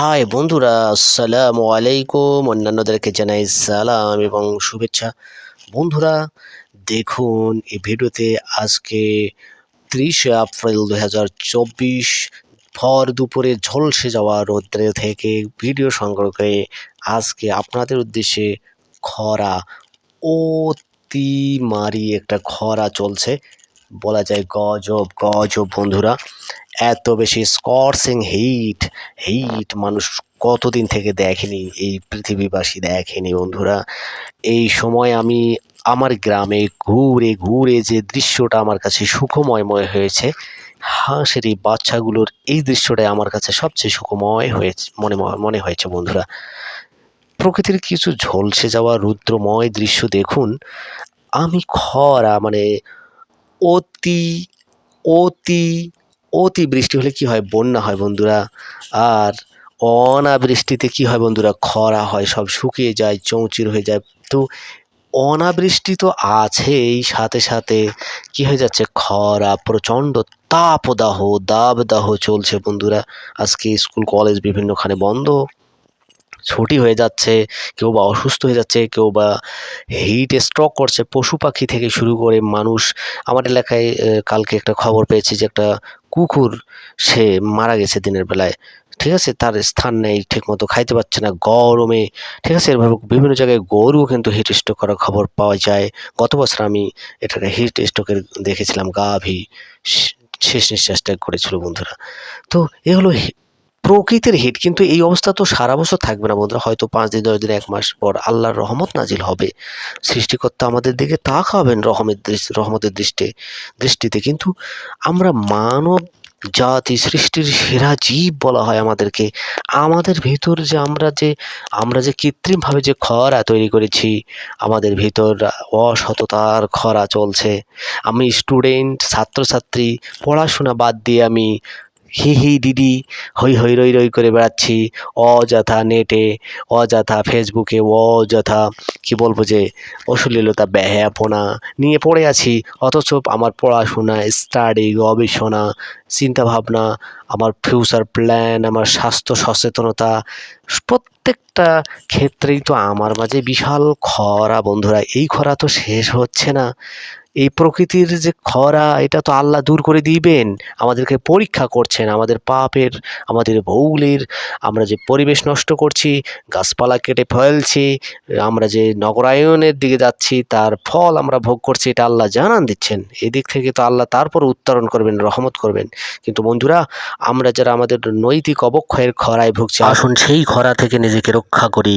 High বন্ধুরা, আসসালামু আলাইকুম। অন্যান্যদেরকে জানাই সালাম এবং শুভেচ্ছা। বন্ধুরা, দেখুন, এই ভিডিওতে আজকে ত্রিশে এপ্রিল দু হাজার চব্বিশ, ভর দুপুরে ঝলসে যাওয়া রৌদ্রে থেকে ভিডিও সংগ্রহ করে আজকে আপনাদের উদ্দেশ্যে খরা অতিমারি একটা খরা চলছে। বলা যায় গজব গজব বন্ধুরা। এত বেশি স্কর্সিং হিট হিট মানুষ কতদিন থেকে দেখেনি, এই পৃথিবীবাসী দেখেনি বন্ধুরা। এই সময় আমি আমার গ্রামে ঘুরে ঘুরে যে দৃশ্যটা আমার কাছে সুখময়ময় হয়েছে, হাঁসের এই বাচ্চাগুলোর এই দৃশ্যটাই আমার কাছে সবচেয়ে সুখময় হয়েছে, মনে মনে হয়েছে বন্ধুরা। প্রকৃতির কিছু ঝলসে যাওয়া রুদ্রময় দৃশ্য দেখুন, আমি খরা মানে অতি অতি অতি বৃষ্টি হলে কি হয়? বন্যা হয় বন্ধুরা। আর অনাবৃষ্টিতে কি হয় বন্ধুরা? খরা হয়, সব শুকিয়ে যায়, চৌচির হয়ে যায়। তো অনাবৃষ্টি তো আছেই, সাথে সাথে কি হয়ে যাচ্ছে? খরা, প্রচণ্ড তাপদাহ, দাবদাহ চলছে বন্ধুরা। আজকে স্কুল, কলেজ বিভিন্নখানে বন্ধ। ছুটি হয়ে যাচ্ছে, কেউ বা অসুস্থ হয়ে যাচ্ছে, কেউ বা হিট স্ট্রক করছে। পশু পাখি থেকে শুরু করে মানুষ। আমার এলাকায় কালকে একটা খবর পেয়েছি যে একটা কুকুর সে মারা গেছে দিনের বেলায়। ঠিক আছে? তার স্থান নেই, ঠিকমতো খাইতে পারছে না, গরমে। ঠিক আছে? এভাবে বিভিন্ন জায়গায় গরুও কিন্তু হিট স্ট্রোক করার খবর পাওয়া যায়। গত বছর আমি এটাকে হিট স্ট্রোকের দেখেছিলাম গাভী শেষ নিঃশ্বাস ত্যাগ করেছিল বন্ধুরা। তো এ হলো প্রকৃতির হিট, কিন্তু এই অবস্থা তো সারা বছর থাকবে না বন্ধুরা। হয়তো পাঁচ দিন, দশ দিন, এক মাস পর আল্লাহর রহমত নাজিল হবে। সৃষ্টিকর্তা আমাদের দিকে তাকাবেন রহমের দৃষ্টি, রহমতের দৃষ্টি, দৃষ্টিতে। কিন্তু আমরা মানব জাতি, সৃষ্টির সেরা জীব বলা হয় আমাদেরকে। আমাদের ভিতর যে আমরা যে আমরা যে কৃত্রিমভাবে যে খরা তৈরি করেছি, আমাদের ভিতর অসততার খরা চলছে। আমি স্টুডেন্ট, ছাত্রছাত্রী, পড়াশোনা বাদ দিয়ে আমি হি হি দিদি হই হই রই রই করে বেড়াচ্ছি। অযথা নেটে, অযথা ফেসবুকে অযথা কি বলব যে অশ্লীলতা ব্যাহাপনা নিয়ে পড়ে আছি। অথচ আমার পড়াশোনা স্টাডি গবেষণা, চিন্তাভাবনা, আমার ফিউচার প্ল্যান আমার স্বাস্থ্য সচেতনতা, প্রত্যেকটা ক্ষেত্রেই তো আমার মাঝে বিশাল খরা বন্ধুরা। এই খরা তো শেষ হচ্ছে না। এই প্রকৃতির যে খরা, এটা তো আল্লাহ দূর করে দিবেন। আমাদেরকে পরীক্ষা করছেন, আমাদের পাপের, আমাদের ভৌলের। আমরা যে পরিবেশ নষ্ট করছি, গাছপালা কেটে ফেলছি, আমরা যে নগরায়নের দিকে যাচ্ছি, তার ফল আমরা ভোগ করছি, এটা আল্লাহ জানান দিচ্ছেন। এদিক থেকে তো আল্লাহ তারপর উত্তরণ করবেন, রহমত করবেন। কিন্তু বন্ধুরা, আমরা যারা আমাদের নৈতিক অবক্ষয়ের খরায় ভুগছি, আসুন সেই খরা থেকে নিজেকে রক্ষা করি।